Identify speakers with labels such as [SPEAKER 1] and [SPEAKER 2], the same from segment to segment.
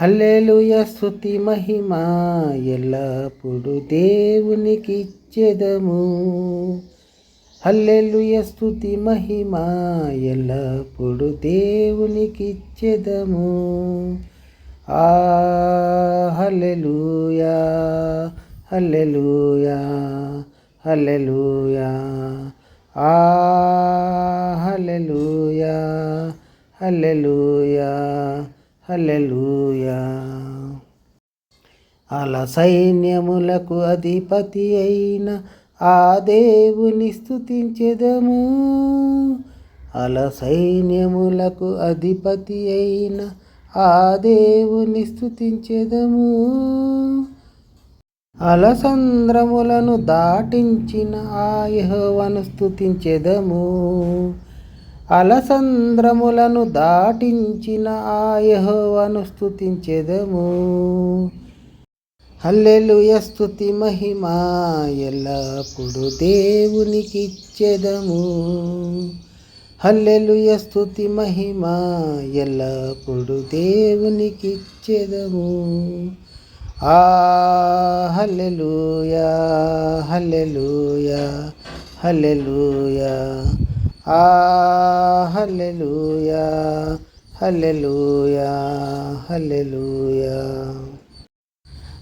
[SPEAKER 1] Hallelujah స్థుతి మహిమ ఎల్లప్పుడు దేవునికి ఇచ్చేదము హల్లెలుయ స్థుతి మహిమ ఎల్లప్పుడు దేవునికి ఇచ్చేదము ఆ హల్లెలుయా హల్లెలుయా హల్లెలుయా. ఆ హల్లెలుయా హల్లెలుయా. హల్లెలూయా. అలా సైన్యములకు అధిపతి అయిన ఆ దేవుని స్థుతించెదము అల సైన్యములకు అధిపతి అయిన ఆ దేవుని స్థుతించెదము అలసంద్రములను దాటించిన ఆ యహోవను స్థుతించెదము అలసంద్రములను దాటించిన ఆ యహోవను స్థుతించెదము హల్లెలుయ స్థుతి మహిమ ఎల్లప్పుడు దేవునికి ఇచ్చెదము హల్లెలుయ స్థుతి మహిమ ఎల్లప్పుడు దేవునికి ఇచ్చెదము ఆ hallelujah hallelujah hallelujah. Hallelujah hallelujah hallelujah.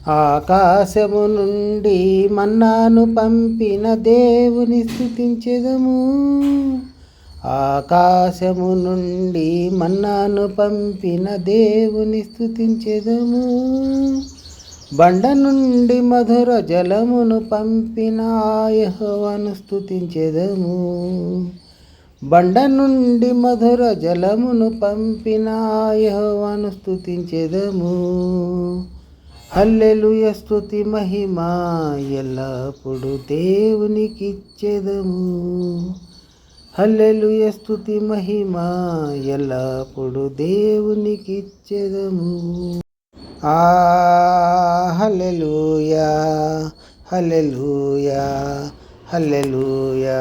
[SPEAKER 1] ఆకాశము నుండి మన్నాను పంపిన దేవుని స్థుతించెదము. ఆకాశము నుండి మన్నాను పంపిన దేవుని స్థుతించెదము. బండ నుండి మధుర జలమును పంపిన ఆయహవను స్థుతించెదము. బండ నుండి మధుర జలమును పంపిన యహోవాను స్థుతించెదము హల్లెలుయ స్థుతి మహిమ ఎల్లప్పుడు దేవునికిచ్చెదము. హల్లెలుయ స్థుతి మహిమ ఎల్లప్పుడు దేవునికిచ్చెదము. ఆ హల్లెలూయా హల్లెలూయా హల్లెలూయా.